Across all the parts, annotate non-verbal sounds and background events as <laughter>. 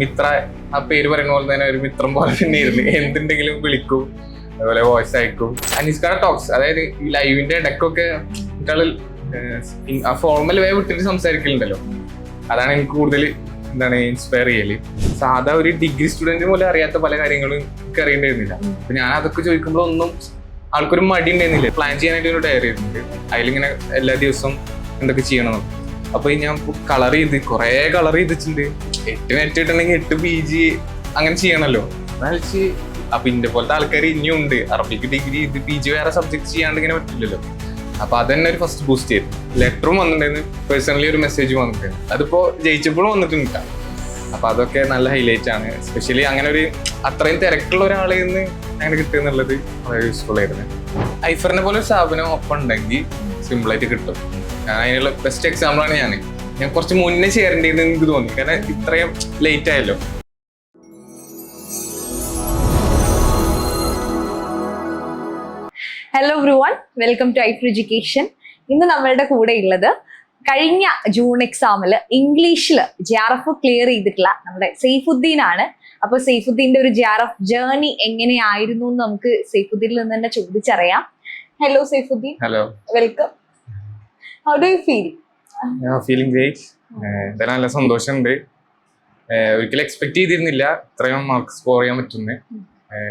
മിത്ര ആ പേര് പറയുന്ന പോലെ തന്നെ ഒരു മിത്രം പോലെ തന്നെ ഇരുന്ന് എന്തുണ്ടെങ്കിലും വിളിക്കും അതുപോലെ വോയിസ് അയക്കും. അനിസ്കാടെ ടോക്സ് അതായത് ഈ ലൈവിന്റെ ഇടയ്ക്കൊക്കെ കുട്ടികൾ ആ ഫോർമൽ വേ വിട്ടിട്ട് സംസാരിക്കലുണ്ടല്ലോ. അതാണ് എനിക്ക് കൂടുതൽ എന്താണ് ഇൻസ്പയർ ചെയ്യൽ. സാധാ ഒരു ഡിഗ്രി സ്റ്റുഡന്റ് പോലും അറിയാത്ത പല കാര്യങ്ങളും എനിക്ക് അറിയേണ്ടിയിരുന്നില്ല. അപ്പൊ ഞാൻ അതൊക്കെ ചോദിക്കുമ്പോൾ ഒന്നും ആൾക്കൊരു മടി ഉണ്ടായിരുന്നില്ല പ്ലാൻ ചെയ്യാനായിട്ട് ഒരു ഡയറി ഇരുന്നുണ്ട് അതിലിങ്ങനെ എല്ലാ ദിവസവും എന്തൊക്കെ ചെയ്യണം അപ്പൊ ഞാൻ കളർ ചെയ്ത് കുറേ കളർ ചെയ്തിട്ടുണ്ട്. എട്ടിന് എട്ട് കിട്ടണമെങ്കിൽ എട്ട് പി ജി അങ്ങനെ ചെയ്യണല്ലോ. എന്നുവെച്ച് അപ്പൊ ഇന്റെ പോലത്തെ ആൾക്കാർ ഇനിയും ഉണ്ട്. അറബിക്ക് ഡിഗ്രി ഇത് പി ജി വേറെ സബ്ജക്ട് ചെയ്യാണ്ട് ഇങ്ങനെ പറ്റില്ലല്ലോ. അപ്പൊ അതന്നെ ഒരു ഫസ്റ്റ് ബൂസ്റ്റ് ചെയ്തു ലെറ്ററും വന്നിട്ടുണ്ടായിരുന്നു. പേഴ്സണലി ഒരു മെസ്സേജ് വന്നിട്ടുണ്ട് അതിപ്പോ ജയിച്ചപ്പോഴും വന്നിട്ടുണ്ട് അപ്പൊ അതൊക്കെ നല്ല ഹൈലൈറ്റ് ആണ്. എസ്പെഷ്യലി അങ്ങനെ ഒരു അത്രയും തിരക്കുള്ള ഒരാളിൽ നിന്ന് അങ്ങനെ കിട്ടുന്നുള്ളത് വളരെ യൂസ്ഫുൾ ആയിരുന്നു. ഐഫറിനെ പോലെ ഒരു സ്ഥാപനം ഒപ്പം ഉണ്ടെങ്കിൽ സിമ്പിളായിട്ട് കിട്ടും. അതിനുള്ള ബെസ്റ്റ് എക്സാമ്പിൾ ആണ് ഞാൻ ഞാൻ കുറച്ച് മുന്നേ ചേരേണ്ടതെന്ന് എനിക്ക് തോന്നി. കാരണം ഇത്രയും ലേറ്റ് ആയല്ലോ. ഹലോ എവ്രിവൺ വെൽക്കം ടു ഐഫ് എഡ്യൂക്കേഷൻ ഇന്ന് നമ്മളുടെ കൂടെ ഉള്ളത് കഴിഞ്ഞ ജൂൺ എക്സാമിൽ ഇംഗ്ലീഷിൽ ജെ ആർ എഫ് ക്ലിയർ ചെയ്തിട്ടുള്ള നമ്മുടെ സെയ്ഫുദ്ദീൻ ആണ്. അപ്പോൾ സെയ്ഫുദ്ദീന്റെ ഒരു ജെ ആർ എഫ് ജേർണി എങ്ങനെയായിരുന്നു എന്ന് നമുക്ക് സെയ്ഫുദ്ദീനിൽ നിന്ന് തന്നെ ചോദിച്ചറിയാം. Hello Saifuddeen hello welcome how do you feel feeling great എന്തായാലും നല്ല സന്തോഷമുണ്ട്. ഒരിക്കലും എക്സ്പെക്ട് ചെയ്തിരുന്നില്ല. ഇത്രയും മാർക്ക് സ്കോർ ചെയ്യാൻ പറ്റുന്ന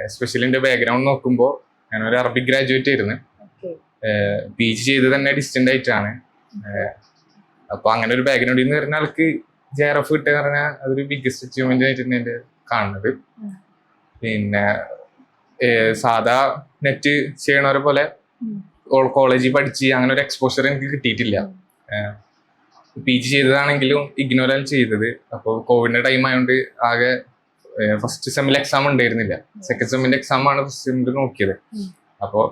എസ്പെഷ്യലി എന്റെ ബാക്ക്ഗ്രൗണ്ട് നോക്കുമ്പോൾ ഞാനൊരു അറബിക് ഗ്രാജുവേറ്റ് ആയിരുന്നു. പി ജി ചെയ്ത് തന്നെ ഡിസ്റ്റന്റ് ആയിട്ടാണ്. അപ്പൊ അങ്ങനെ ഒരു ബാക്ക്ഗ്രൗണ്ടിൽ നിന്ന് വരുന്ന ആൾക്ക് ജെ ആർ എഫ് കിട്ടുക പറഞ്ഞാൽ അതൊരു ബിഗ്ഗസ്റ്റ് അച്ചീവ്മെന്റ് ആയിട്ടാണ് എന്റെ കാണുന്നത്. പിന്നെ സാധാ നെറ്റ് ചെയ്യണവരെ പോലെ. കോളേജിൽ പഠിച്ച് അങ്ങനെ ഒരു എക്സ്പോഷർ എനിക്ക് കിട്ടിയിട്ടില്ല. പി ജി ചെയ്തതാണെങ്കിലും ഇഗ്നോറാണ് ചെയ്തത്. അപ്പോൾ കോവിഡിന്റെ ടൈം ആയതുകൊണ്ട് ആകെ ഫസ്റ്റ് സെമ്മിൽ എക്സാം ഉണ്ടായിരുന്നില്ല. സെക്കൻഡ് സെമ്മിന്റെ എക്സാം ആണ് ഫസ്റ്റ് സെമ്മിൽ നോക്കിയത്. അപ്പോൾ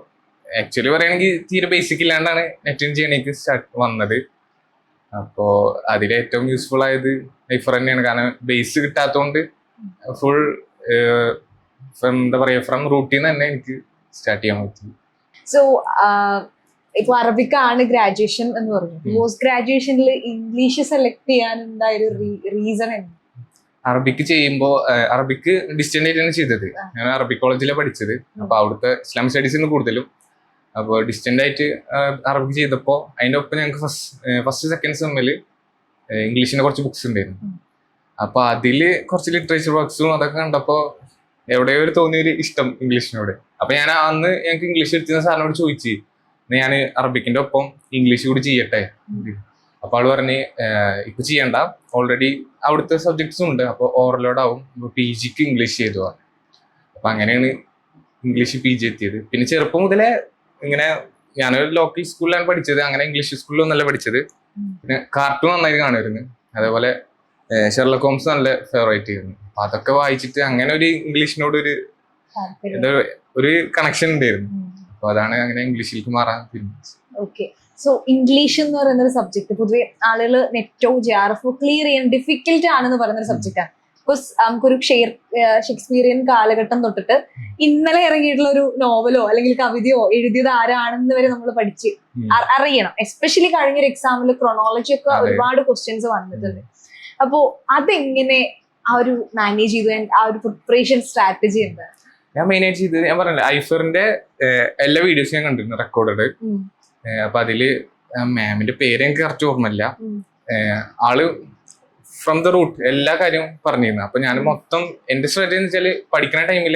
ആക്ച്വലി പറയുകയാണെങ്കിൽ തീരെ ബേസിക് ഇല്ലാണ്ടാണ് നെറ്റിൻ ചെയ്യണേക്ക് സ്റ്റാർട്ട് വന്നത്. അപ്പോൾ അതിൽ ഏറ്റവും യൂസ്ഫുൾ ആയത് ഐഫർ തന്നെയാണ്. കാരണം ബേസ് കിട്ടാത്തതുകൊണ്ട് ഫുൾ എന്താ പറയുക ഫ്രം റൂട്ടിൽ നിന്ന് തന്നെ എനിക്ക് സ്റ്റാർട്ട് ചെയ്യാൻ പറ്റി. സോ ഇപ്പൊ അറബിക്കാണ് ഗ്രാജുവേഷൻ എന്ന് പറഞ്ഞു. പോസ്റ്റ് ഗ്രാജുവേഷനിൽ ഇംഗ്ലീഷ് സെലക്ട് ചെയ്യാൻ എന്താ ഒരു റീസൺ എന്ത്? അറബിക്ക് ചെയ്യുമ്പോൾ അറബിക്ക് ഡിസ്റ്റന്റ് ആയിട്ടാണ് ചെയ്തത്. ഞാൻ അറബിക് കോളേജിലാണ് പഠിച്ചത്. അപ്പൊ അവിടുത്തെ ഇസ്ലാമിക് സ്റ്റഡീസിന് കൂടുതലും. അപ്പോൾ ഡിസ്റ്റന്റ് ആയിട്ട് അറബിക്ക് ചെയ്തപ്പോൾ അതിന്റെ ഒപ്പം ഞങ്ങൾക്ക് ഫസ്റ്റ് ഫസ്റ്റ് സെക്കൻഡ് സെമ്മിൽ ഇംഗ്ലീഷിന്റെ കുറച്ച് ബുക്സ് ഉണ്ടായിരുന്നു. അപ്പോൾ അപ്പൊ അതിൽ കുറച്ച് ലിറ്ററേച്ചർ വർക്ക്സും അതൊക്കെ കണ്ടപ്പോ എവിടെയോ ഒരു തോന്നിയ ഒരു ഇഷ്ടം ഇംഗ്ലീഷിനോട് അപ്പോൾ ഞാൻ അന്ന് ഞങ്ങൾക്ക് ഇംഗ്ലീഷ് എടുത്തിരുന്ന സാറിനോട് ചോദിച്ചു. ഞാൻ അറബിക്കിന്റെ ഒപ്പം ഇംഗ്ലീഷ് കൂടി ചെയ്യട്ടെ? അപ്പൊ ആൾ പറഞ്ഞ് ഇപ്പൊ ചെയ്യണ്ട. ഓൾറെഡി അവിടുത്തെ സബ്ജക്ട്സും ഉണ്ട്. അപ്പൊ ഓവർലോഡ് ആവും. പി ജിക്ക് ഇംഗ്ലീഷ് ചെയ്തു പറഞ്ഞു. അപ്പൊ അങ്ങനെയാണ് ഇംഗ്ലീഷ് പി ജി എത്തിയത്. പിന്നെ ചെറുപ്പം മുതലേ ഇങ്ങനെ ഞാനൊരു ലോക്കൽ സ്കൂളിലാണ് പഠിച്ചത്. അങ്ങനെ ഇംഗ്ലീഷ് സ്കൂളിലൊന്നല്ല പഠിച്ചത്. പിന്നെ കാർട്ടൂൺ നന്നായി കാണുമായിരുന്നു. അതേപോലെ ഷെർലക് ഹോംസ് നല്ല ഫേവറേറ്റ് ആയിരുന്നു. അപ്പൊ അതൊക്കെ വായിച്ചിട്ട് അങ്ങനെ ഒരു ഇംഗ്ലീഷിനോട് ഒരു ഒരു കണക്ഷൻ ഉണ്ടായിരുന്നു. അതാണ് അങ്ങനെ ഇംഗ്ലീഷിലേക്ക് മാറാൻ ഓക്കെ സോ ഇംഗ്ലീഷ് എന്ന് പറയുന്ന ഒരു സബ്ജക്ട് പൊതുവെ ആളുകൾ നെറ്റോ ജെ ആർ എഫ് ക്ലിയർ ചെയ്യാൻ ഡിഫിക്കൽട്ട് ആണെന്ന് പറയുന്ന ഒരു സബ്ജക്റ്റ് ആണ്. ബിക്കോസ് നമുക്കൊരു ഷെയർ ഷെക്സ്പീരിയൻ കാലഘട്ടം തൊട്ടിട്ട് ഇന്നലെ ഇറങ്ങിയിട്ടുള്ള ഒരു നോവലോ അല്ലെങ്കിൽ കവിതയോ എഴുതിയത് ആരാണെന്ന് വരെ നമ്മൾ പഠിച്ച് അറിയണം. എസ്പെഷ്യലി കഴിഞ്ഞൊരു എക്സാമിൽ ക്രൊണോളജി ഒക്കെ ഒരുപാട് ക്വസ്റ്റ്യൻസ് വന്നിട്ടുണ്ട്. അപ്പോ അതെങ്ങനെ ആ ഒരു മാനേജ് ചെയ്തു ആ ഒരു പ്രിപ്പറേഷൻ സ്ട്രാറ്റജി എന്താ ഞാൻ മെയിൻ ആയിട്ട് ചെയ്തത് ഞാൻ പറഞ്ഞില്ല ഐഫറിന്റെ എല്ലാ വീഡിയോസും ഞാൻ കണ്ടിരുന്നു റെക്കോർഡഡ്. അപ്പൊ അതിൽ മാമിന്റെ പേര് എനിക്ക് കറക്റ്റ് ഓർമ്മയില്ല. ആൾ ഫ്രം ദ റൂട്ട് എല്ലാ കാര്യവും പറഞ്ഞിരുന്നു. അപ്പൊ ഞാൻ മൊത്തം എന്റെ സ്ട്രാറ്റജി എന്ന് വെച്ചാൽ പഠിക്കുന്ന ടൈമിൽ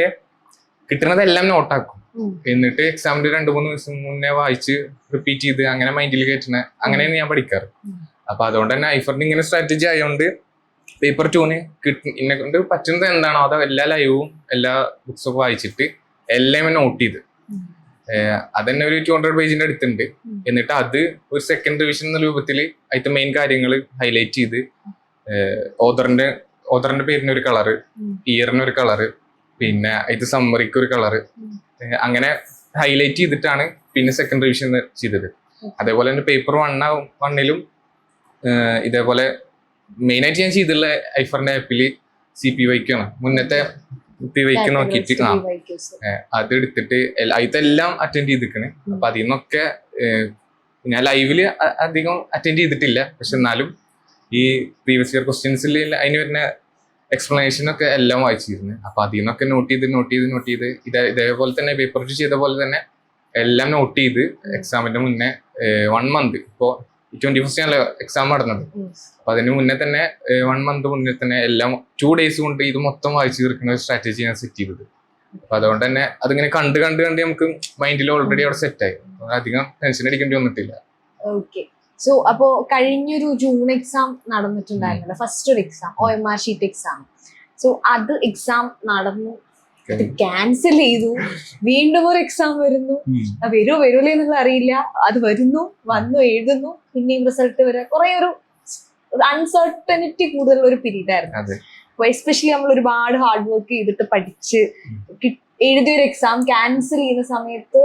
കിട്ടുന്നതെല്ലാം നോട്ടാക്കും. എന്നിട്ട് എക്സാമിന്റെ രണ്ടു മൂന്ന് ദിവസം മുന്നേ വായിച്ച് റിപ്പീറ്റ് ചെയ്ത് അങ്ങനെ മൈൻഡിൽ കയറ്റുന്ന അങ്ങനെയാണ് ഞാൻ പഠിക്കാറ്. അപ്പൊ അതുകൊണ്ട് തന്നെ ഐഫറിന് ഇങ്ങനെ സ്ട്രാറ്റജി ആയതുകൊണ്ട് പേപ്പർ ടൂന് കിട്ടും എന്നെ കൊണ്ട് പറ്റുന്നത് എന്താണോ അത് എല്ലാ ലൈവും എല്ലാ ബുക്സും വായിച്ചിട്ട് എല്ലാം നോട്ട് ചെയ്ത് അതന്നെ ഒരു ടു ഹൺഡ്രഡ് പേജിന്റെ അടുത്തുണ്ട്. എന്നിട്ട് അത് ഒരു സെക്കൻഡ് റിവിഷൻ എന്ന രൂപത്തിൽ അതിന്റെ മെയിൻ കാര്യങ്ങൾ ഹൈലൈറ്റ് ചെയ്ത് ഓദറിന്റെ ഓദറിന്റെ പേരിന് ഒരു കളറ്. ഇയറിന് ഒരു കളറ് പിന്നെ അതിന്റെ സമ്മറിക്ക് ഒരു കളറ് അങ്ങനെ ഹൈലൈറ്റ് ചെയ്തിട്ടാണ് പിന്നെ സെക്കൻഡ് റിവിഷൻ ചെയ്തത് അതേപോലെ തന്നെ പേപ്പർ വണ്ണ വണ്ണിലും ഇതേപോലെ മെയിൻ ആയിട്ട് ഞാൻ ചെയ്തിട്ടുള്ള ഐഫറിന്റെ ആപ്പിൽ സി പി വൈക്കാണ് മുന്നത്തെ പി വൈക്ക് നോക്കിയിട്ട് ആ അത് എടുത്തിട്ട് ഇതെല്ലാം അറ്റൻഡ് ചെയ്തിരിക്കണ്. അപ്പൊ അതിൽ നിന്നൊക്കെ ഞാൻ ലൈവിൽ അധികം അറ്റൻഡ് ചെയ്തിട്ടില്ല. പക്ഷെ എന്നാലും ഈ പ്രീവിയസ് ഇയർ ക്വസ്റ്റ്യൻസിൽ അതിന് വരുന്ന എക്സ്പ്ലനേഷൻ ഒക്കെ എല്ലാം വായിച്ചിരുന്നു. അപ്പൊ അതിൽ നിന്നൊക്കെ നോട്ട് ചെയ്ത് നോട്ട് ചെയ്ത് നോട്ട് ചെയ്ത് ഇത് ഇതേപോലെ തന്നെ പേപ്പർ ചെയ്ത പോലെ തന്നെ എല്ലാം നോട്ട് ചെയ്ത് എക്സാമിന്റെ മുന്നേ വൺ മന്ത് ഇപ്പോ ട്വന്റി ഫസ്റ്റ് ആണല്ലോ എക്സാം നടന്നത്. അപ്പൊ അതിന് മുന്നേ തന്നെ വൺ മന്ത് മുന്നേ തന്നെ എല്ലാം ടു ഡേയ്സ് കൊണ്ട് ഇത് മൊത്തം വായിച്ചു തീർക്കുന്ന ഒരു സ്ട്രാറ്റജി ഞാൻ സെറ്റ് ചെയ്തത്. അപ്പൊ അതുകൊണ്ട് തന്നെ അതിങ്ങനെ കണ്ട് കണ്ട് കണ്ട് നമുക്ക് മൈൻഡിൽ ഓൾറെഡി അവിടെ സെറ്റ് ആയി. അധികം ടെൻഷൻ അടിക്കേണ്ടി വന്നിട്ടില്ല. ഓക്കെ സോ അപ്പോ കഴിഞ്ഞൊരു ജൂൺ എക്സാം നടന്നിട്ടുണ്ടായിരുന്നല്ലോ. ഫസ്റ്റ് ഒരു exam O M R sheet exam so അത് എക്സാം നടന്നു അത് ക്യാൻസൽ ചെയ്തു. വീണ്ടും ഒരു എക്സാം വരുന്നു. വരുമോ വരൂലേ എന്നുള്ള അറിയില്ല. അത് വരുന്നു വന്നു എഴുതുന്നു. പിന്നെയും റിസൾട്ട് വരാ. കുറെ ഒരു അൺസർട്ടനിറ്റി കൂടുതലുള്ള ഒരു പീരീഡ് ആയിരുന്നു അപ്പൊ എസ്പെഷ്യലി നമ്മൾ ഒരുപാട് ഹാർഡ് വർക്ക് ചെയ്തിട്ട് പഠിച്ച് എഴുതിയ ഒരു എക്സാം ക്യാൻസൽ ചെയ്യുന്ന സമയത്ത്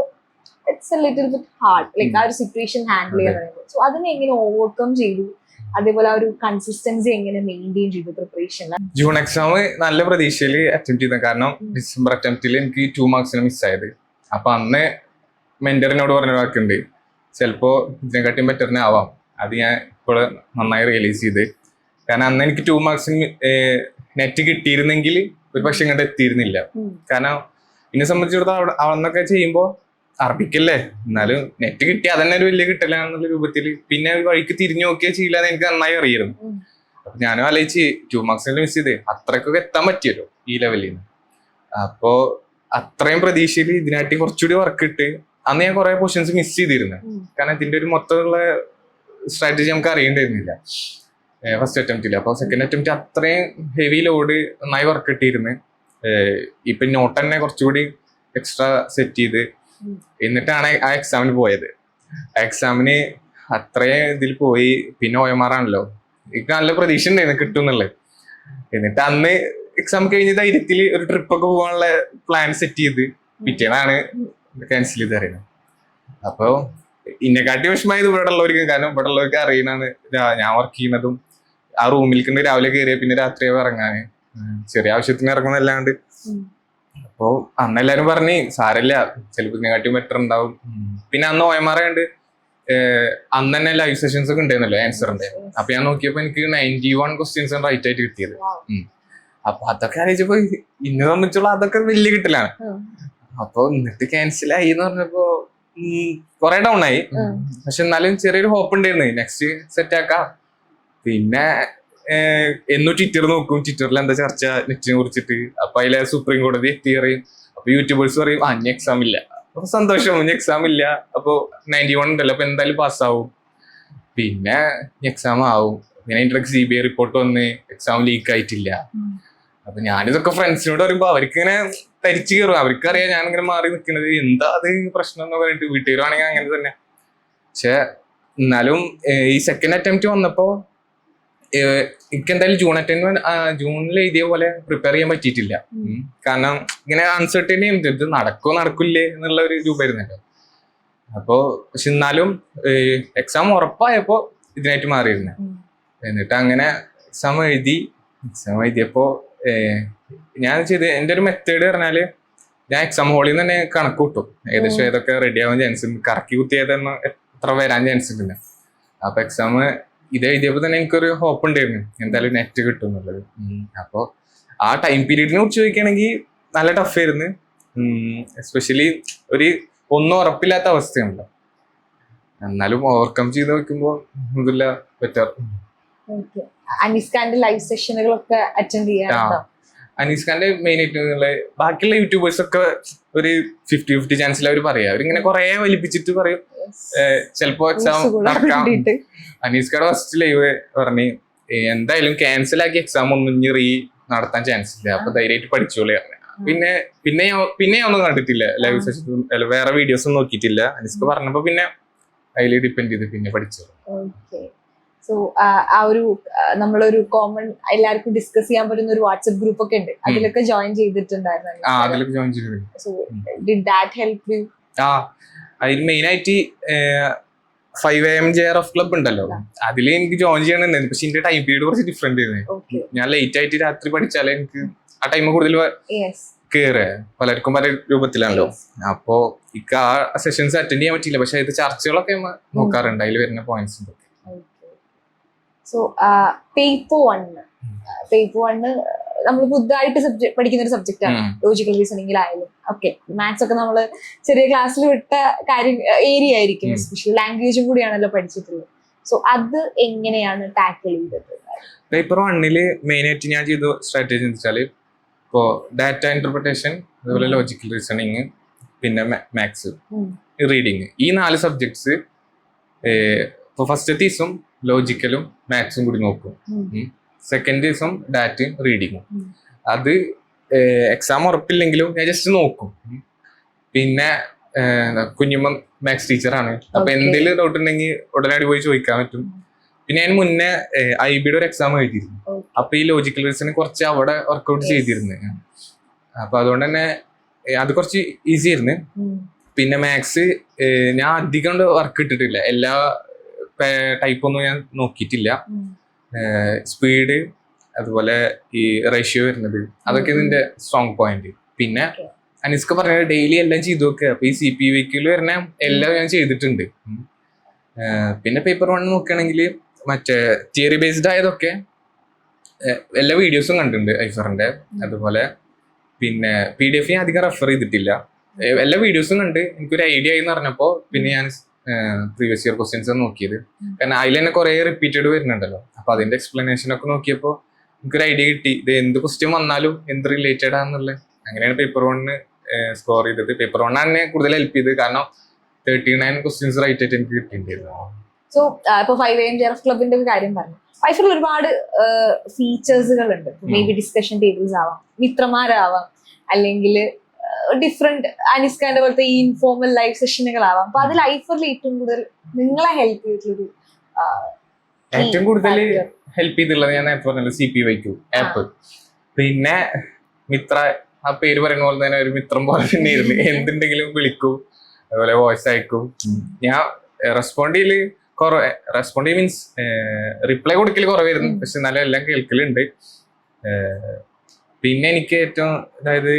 it's a little bit hard like ആ ഒരു സിറ്റുവേഷൻ ഹാൻഡിൽ ചെയ്യാൻ സോ അതിനെ എങ്ങനെ ഓവർകം ചെയ്തു? അതേപോലെ ആ ഒരു കൺസിസ്റ്റൻസി എങ്ങനെ മെയിന്റെയിൻ ചെയ്തു പ്രിപ്പറേഷൻ ജൂൺ എക്സാം നല്ല പ്രതീക്ഷയിൽ അറ്റംപ്റ്റ് ചെയ്തു. കാരണം ഡിസംബർ അറ്റംപ്റ്റിൽ എനിക്ക് ടു മാർക്സിന് മിസ്സായത് അപ്പൊ അന്ന് മെന്ററിനോട് പറഞ്ഞ വാക്കുണ്ട്. ചിലപ്പോ ഇതിനെക്കാട്ടിയും ബെറ്ററിനെ ആവാം. അത് ഞാൻ ഇപ്പോൾ നന്നായി റിയലൈസ് ചെയ്ത്. കാരണം അന്ന് എനിക്ക് ടു മാർക്സിന് നെറ്റ് കിട്ടിയിരുന്നെങ്കിൽ ഒരു പക്ഷെ ഇങ്ങോട്ട് എത്തിയിരുന്നില്ല. കാരണം എന്നെ സംബന്ധിച്ചിടത്തോളം അവിടെ അന്നൊക്കെ ചെയ്യുമ്പോൾ അറബിക്കല്ലേ? എന്നാലും നെറ്റ് കിട്ടി അതന്നെ ഒരു വലിയ കിട്ടലാന്നുള്ള രൂപത്തിൽ പിന്നെ വഴിക്ക് തിരിഞ്ഞു നോക്കിയാൽ ചെയ്യില്ല എനിക്ക് നന്നായി അറിയായിരുന്നു. ഉം. അപ്പൊ ഞാനും ആലോചിച്ച് ടു മാർക്സിൽ മിസ് ചെയ്ത് അത്രക്കൊക്കെ എത്താൻ പറ്റിയല്ലോ ഈ ലെവലിൽ നിന്ന് അപ്പോ അത്രയും പ്രതീക്ഷയിൽ ഇതിനായിട്ട് കുറച്ചുകൂടി വർക്ക് ഇട്ട് അന്ന് ഞാൻ കുറെ ക്വസ്റ്റ്യൻസ് മിസ് ചെയ്തിരുന്നു. കാരണം ഇതിന്റെ ഒരു മൊത്തമുള്ള സ്ട്രാറ്റജി നമുക്ക് അറിയേണ്ടിയിരുന്നില്ല ഫസ്റ്റ് അറ്റംപ്റ്റിൽ അപ്പോൾ സെക്കൻഡ് അറ്റംപ്റ്റ് അത്രയും ഹെവി ലോഡ് നന്നായി വർക്ക് ഇട്ടിരുന്നു. ഇപ്പൊ നോട്ട് തന്നെ കുറച്ചുകൂടി എക്സ്ട്രാ സെറ്റ് ചെയ്ത്. എന്നിട്ടാണ് ആ എക്സാമിന് പോയത്. എക്സാമിന് അത്രയും ഇതിൽ പോയി. പിന്നെ ഒയമാറാണല്ലോ എനിക്ക് നല്ല പ്രതീക്ഷ ഉണ്ടായിരുന്നു കിട്ടും എന്നുള്ളത്. എന്നിട്ട് അന്ന് എക്സാം കഴിഞ്ഞ ധൈര്യത്തിൽ ഒരു ട്രിപ്പ് ഒക്കെ പോകാനുള്ള പ്ലാൻ സെറ്റ് ചെയ്ത് പിറ്റേന്നാണ് ക്യാൻസൽ ചെയ്ത് അറിയുന്നത് അപ്പോ ഇന്നെക്കാട്ടി വിഷമമായത് ഇവിടെ ഉള്ളവർക്ക്. കാരണം ഇവിടെ ഉള്ളവർക്ക് അറിയണാണ് ഞാൻ വർക്ക് ചെയ്യുന്നതും ആ റൂമിൽ കണ്ട് രാവിലെ കയറിയ പിന്നെ രാത്രിയാവും ഇറങ്ങാന്. ചെറിയ ആവശ്യത്തിന് ഇറങ്ങുന്നല്ലാണ്ട് ഉം. അപ്പോ അന്ന് എല്ലാരും പറഞ്ഞു സാരല്ല ചിലപ്പോ ഇതിനെക്കാട്ടി ബെറ്റർ ഉണ്ടാവും. പിന്നെ അന്ന് ഒ എം ആർ ഉണ്ട് അന്ന് തന്നെ ലൈവ് സെഷൻസ് ഒക്കെ ഉണ്ടായിരുന്നല്ലോ ആൻസറിന്റെ അപ്പൊ ഞാൻ നോക്കിയപ്പോ എനിക്ക് നയന്റി വൺ ക്വസ്റ്റ്യൻസ് റൈറ്റ് ആയിട്ട് കിട്ടിയത്. അപ്പൊ അതൊക്കെ ആലോചിച്ചപ്പോ ഇന്ന് സംബന്ധിച്ചുള്ള അതൊക്കെ വലിയ കിട്ടലാണ്. അപ്പൊ എന്നിട്ട് ക്യാൻസൽ ആയി എന്ന് പറഞ്ഞപ്പോ കൊറേ ഡൗൺ ആയി. പക്ഷെ എന്നാലും ചെറിയൊരു ഹോപ്പ് ഉണ്ടായിരുന്നു. നെക്സ്റ്റ് സെറ്റ് ആക്കാം. പിന്നെ എന്നും ട്വിറ്റർ നോക്കും. ട്വിറ്ററിൽ എന്താ ചർച്ച നെറ്റിനെ കുറിച്ചിട്ട്. അപ്പൊ അതിലെ സുപ്രീം കോടതി എത്തി പറയും അപ്പൊ യൂട്യൂബേഴ്സ് പറയും ആ ഇനി എക്സാം ഇല്ല. അപ്പൊ സന്തോഷം ഇനി എക്സാം ഇല്ല. അപ്പൊ നയന്റി വൺ ഉണ്ടല്ലോ അപ്പൊ എന്തായാലും പാസ്സാവും പിന്നെ എക്സാം ആവും. പിന്നെ ഇന്റർക്സ് സി ബി ഐ റിപ്പോർട്ട് വന്ന് എക്സാം ലീക്ക് ആയിട്ടില്ല. അപ്പൊ ഞാനിതൊക്കെ ഫ്രണ്ട്സിനോട് പറയുമ്പോ അവർക്ക് ഇങ്ങനെ തരിച്ചു കയറും അവർക്ക് അറിയാം ഞാൻ ഇങ്ങനെ മാറി നിൽക്കുന്നത്. എന്താ അത് പ്രശ്നം എന്ന് പറഞ്ഞിട്ട് വീട്ടുകാരാണെങ്കിൽ അങ്ങനെ തന്നെ. പക്ഷെ എന്നാലും ഈ സെക്കൻഡ് അറ്റംപ്റ്റ് വന്നപ്പോ ഏഹ്, എനിക്ക് എന്തായാലും ജൂൺ അറ്റൻഡ് ജൂണിൽ എഴുതിയ പോലെ പ്രിപ്പയർ ചെയ്യാൻ പറ്റിയിട്ടില്ല. കാരണം ഇങ്ങനെ അൺസർട്ടനി ഇത് നടക്കോ നടക്കില്ലേ എന്നുള്ള ഒരു രൂപമായിരുന്നല്ലോ അപ്പോ പക്ഷെ എന്നാലും എക്സാം ഉറപ്പായപ്പോ ഇതിനായിട്ട് മാറിയിരുന്നു. എന്നിട്ട് അങ്ങനെ എക്സാം എഴുതി എക്സാം എഴുതിയപ്പോ ഞാൻ ചെയ്ത് എന്റെ ഒരു മെത്തേഡ് പറഞ്ഞാൽ ഞാൻ എക്സാം ഹോളിൽ നിന്ന് തന്നെ കണക്ക് കൂട്ടും. ഏകദേശം. ഏതൊക്കെ റെഡി ആവാൻ ചാൻസ് ഉണ്ട് കറക്കി കുത്തിയതെന്ന് എത്ര വരാൻ ചാൻസ് ഉണ്ട്. അപ്പൊ എക്സാം ഇത് ഇതേപോലെ തന്നെ എനിക്കൊരു ഹോപ്പ് ഉണ്ടായിരുന്നു. എന്തായാലും നെറ്റ് കിട്ടും എന്നുള്ളത്. അപ്പോൾ ആ ടൈം പീരീഡിനെ കുറിച്ച് ചോദിക്കുകയാണെങ്കിൽ നല്ല ടഫ് ആയിരുന്നു. എസ്പെഷ്യലി ഒരു ഒന്നും ഉറപ്പില്ലാത്ത അവസ്ഥയാണല്ലോ. എന്നാലും ഓവർകം ചെയ്ത് വെക്കുമ്പോൾ ഇതില്ല ബെറ്റർ അനീസ്ഖാന്റെ ലൈവ് സെഷനുകളൊക്കെ അറ്റൻഡ് ചെയ്യാറുണ്ടോ? അനീസ് ഖാന്റെ മെയിൻ ആയിട്ട് ബാക്കിയുള്ള യൂട്യൂബേഴ്സ് ഒക്കെ ഒരു ഫിഫ്റ്റി ഫിഫ്റ്റി ചാൻസിൽ അവർ പറയാം. അവരിങ്ങനെ കുറെ വലിപ്പിച്ചിട്ട് പറയും. ചിലപ്പോ എക്സാം നടക്കാം. വേണ്ടിയിട്ട്. അനീസ് കട ഫസ്റ്റ് ലൈവ് പറഞ്ഞു എന്തായാലും ക്യാൻസൽ ആക്കി എക്സാം ഒന്നും ഇനി റീ നടത്താൻ ചാൻസ് ഇല്ല. അപ്പൊ ധൈര്യമായിട്ട് പഠിച്ചോളി പറഞ്ഞു. പിന്നെ പിന്നെ ഞാൻ പിന്നെ ഞാൻ ഒന്നും കണ്ടിട്ടില്ല. ലൈവ്. സെഷൻ വേറെ വീഡിയോസ് ഒന്നും നോക്കിയിട്ടില്ല. അനീസ്ക്ക് പറഞ്ഞപ്പോ പിന്നെ അതിൽ ഡിപ്പെൻഡ് ചെയ്ത് പിന്നെ പഠിച്ചു ഓക്കെ സോ ആ ഒരു നമ്മളൊരു കോമൺ എല്ലാവർക്കും ഡിസ്കസ് ചെയ്യാൻ പറ്റുന്ന ഒരു വാട്സ്ആപ്പ് ഗ്രൂപ്പ് ഒക്കെ ഉണ്ട്. അതിലൊക്കെ ജോയിൻ ചെയ്തിട്ടുണ്ടായിരുന്നു so did that help you അതിൽ മെയിൻ ആയിട്ട് five M J R F club ഉണ്ടല്ലോ. അതിൽ എനിക്ക് ജോയിൻ ചെയ്യണമെന്നുണ്ട് പക്ഷെ എന്റെ ടൈം പീരീഡ് കുറച്ച് ഡിഫറെന്റ് ആയിരുന്നു. ഞാൻ ലേറ്റ് ആയിട്ട് രാത്രി പഠിച്ചാലേ എനിക്ക് ആ ടൈം കൂടുതൽ കയറുക പലർക്കും പല രൂപത്തിലാണല്ലോ. അപ്പോ ഇക്ക് ആ സെഷൻസ് അറ്റൻഡ് ചെയ്യാൻ പറ്റിയില്ല. പക്ഷെ ഇത് ചർച്ചകളൊക്കെ നോക്കാറുണ്ട്. അതിൽ വരുന്ന points so paper one paper one നമ്മൾ പുതുതായിട്ട് സബ്ജക്ട് പഠിക്കുന്ന ഒരു സബ്ജക്റ്റ് ആണ് ലോജിക്കൽ റീസണിങ്ങിലായാലും ഓക്കെ മാത്സ് ഒക്കെ നമ്മൾ ചെറിയ ക്ലാസ്സിൽ വിട്ട കാര്യം ഏരിയ ആയിരിക്കും. സ്പെഷ്യൽ ലാംഗ്വേജും കൂടിയാണല്ലോ പഠിച്ചിട്ടുള്ളത്. സോ അത് എങ്ങനെയാണ് ടാക്കിൾ ചെയ്തത്? പേപ്പർ വണ്ണിൽ മെയിൻ ആയിട്ട് ഞാൻ ചെയ്ത സ്ട്രാറ്റജി എന്ന് വെച്ചാൽ ഇപ്പോ ഡാറ്റ ഇന്റർപ്രിട്ടേഷൻ അതുപോലെ ലോജിക്കൽ റീസണിങ് പിന്നെ മാത്സ്. റീഡിങ് ഈ നാല് സബ്ജക്ട്സ് ഇപ്പോൾ ഫസ്റ്റ് ദിവസം ലോജിക്കലും മാത്സും കൂടി നോക്കും. സെക്കൻഡ് ദിവസം ഡാറ്റയും റീഡിങ്ങും. അത് എക്സാം ഉറപ്പില്ലെങ്കിലും ഞാൻ ജസ്റ്റ് നോക്കും പിന്നെ കുഞ്ഞുമ്മ മാത്സ് ടീച്ചറാണ് അപ്പൊ. എന്തെങ്കിലും ഡൗട്ട് ഉണ്ടെങ്കിൽ ഉടനടി പോയി ചോദിക്കാൻ പറ്റും പിന്നെ ഞാൻ മുന്നേ ഐ ബിയുടെ ഒരു എക്സാം എഴുതിയിരുന്നു. അപ്പൊ ഈ ലോജിക്കൽ റീസണിങ് കുറച്ച് അവിടെ വർക്ക്ഔട്ട് Yes. ചെയ്തിരുന്നു അപ്പൊ അതുകൊണ്ട് തന്നെ അത് കുറച്ച് ഈസി ആയിരുന്നു പിന്നെ മാത്സ് ഞാൻ അധികം വർക്ക് ഇട്ടിട്ടില്ല എല്ലാ ടൈപ്പൊന്നും ഞാൻ നോക്കിയിട്ടില്ല. സ്പീഡ് അതുപോലെ ഈ റേഷ്യോ വരുന്നത്. അതൊക്കെ. ഇതിന്റെ സ്ട്രോങ് പോയിന്റ് പിന്നെ. അനിസ്ക പറഞ്ഞ ഡെയിലി എല്ലാം ചെയ്തു നോക്കുക അപ്പൊ ഈ സി പി വിക്കിൽ വരുന്ന എല്ലാം ഞാൻ ചെയ്തിട്ടുണ്ട്. പിന്നെ പേപ്പർ വൺ നോക്കുകയാണെങ്കിൽ മറ്റേ തിയറി ബേസ്ഡ് ആയതൊക്കെ എല്ലാ വീഡിയോസും കണ്ടിട്ടുണ്ട് ഐഫറിന്റെ. അതുപോലെ പിന്നെ പി ഡി എഫ് ഞാൻ അധികം റെഫർ ചെയ്തിട്ടില്ല. എല്ലാ വീഡിയോസും കണ്ട്. എനിക്കൊരു ഐഡിയ ആയി എന്ന് പറഞ്ഞപ്പോൾ പിന്നെ ഞാൻ പ്രീവിയസ് ഇയർ ക്വസ്റ്റ്യൻസ് നോക്കിയത്. കാരണം അതിൽ തന്നെ കുറെ റിപ്പീറ്റഡ് വരുന്നുണ്ടല്ലോ. അപ്പൊ അതിന്റെ എക്സ്പ്ലനേഷൻ ഒക്കെ നോക്കിയപ്പോൾ എനിക്കൊരു ഐഡിയ കിട്ടി. ഇത് എന്ത് ക്വസ്റ്റ്യൻ വന്നാലും എന്ത് റിലേറ്റഡ് ആണെന്നുള്ളത്. അങ്ങനെയാണ് പേപ്പർ വണ്ണിന് സ്കോർ ചെയ്തത്. പേപ്പർ വണ്ണാണ് എന്നെ കൂടുതൽ ഹെൽപ്പ് ചെയ്തത്. കാരണം തേർട്ടി നയൻ ക്വസ്റ്റ്യൻസ് റൈറ്റ് ആയിട്ട് എനിക്ക് കിട്ടിയിട്ടുണ്ടായിരുന്നു. സോ ഇപ്പൊ ഫൈവ് എം ജി എഫ് ക്ലബിന്റെ ഒരു കാര്യം പറഞ്ഞു. ഫൈഫിൽ ഒരുപാട് ഫീച്ചേഴ്സുകൾ ഉണ്ട് മേ ബി ഡിസ്കഷൻ ടേബിൾസ് ആവാം. മിത്രമാരാവാം അല്ലെങ്കിൽ ഡിഫറെന്റ് അനിസ്കാന്റെ പോലത്തെ ഈ ഇൻഫോർമൽ ലൈഫ് സെഷനുകളാവാം അപ്പൊ അത് ലൈഫിൽ ഏറ്റവും കൂടുതൽ നിങ്ങളെ ഹെൽപ്പ് ചെയ്തിട്ടുള്ളൊരു ഏറ്റവും കൂടുതൽ. ഹെൽപ്പ് ചെയ്തിട്ടുള്ളത് ഞാൻ നേരത്തെ പറഞ്ഞല്ലോ സി പി വൈക്കു ആപ്പ് പിന്നെ മിത്ര ആ പേര് പറയുന്ന പോലെ തന്നെ ഒരു മിത്രം പോലെ തന്നെ ഇരുന്ന് <laughs> എന്തുണ്ടെങ്കിലും വിളിക്കും അതുപോലെ വോയിസ് അയക്കും. ഞാൻ റെസ്പോണ്ട് ചെയ്യൽ കുറവ് റെസ്പോണ്ട് മീൻസ് റിപ്ലൈ കൊടുക്കൽ കുറവായിരുന്നു. പക്ഷെ എന്നാലും എല്ലാം കേൾക്കലുണ്ട്. പിന്നെ എനിക്ക് ഏറ്റവും അതായത്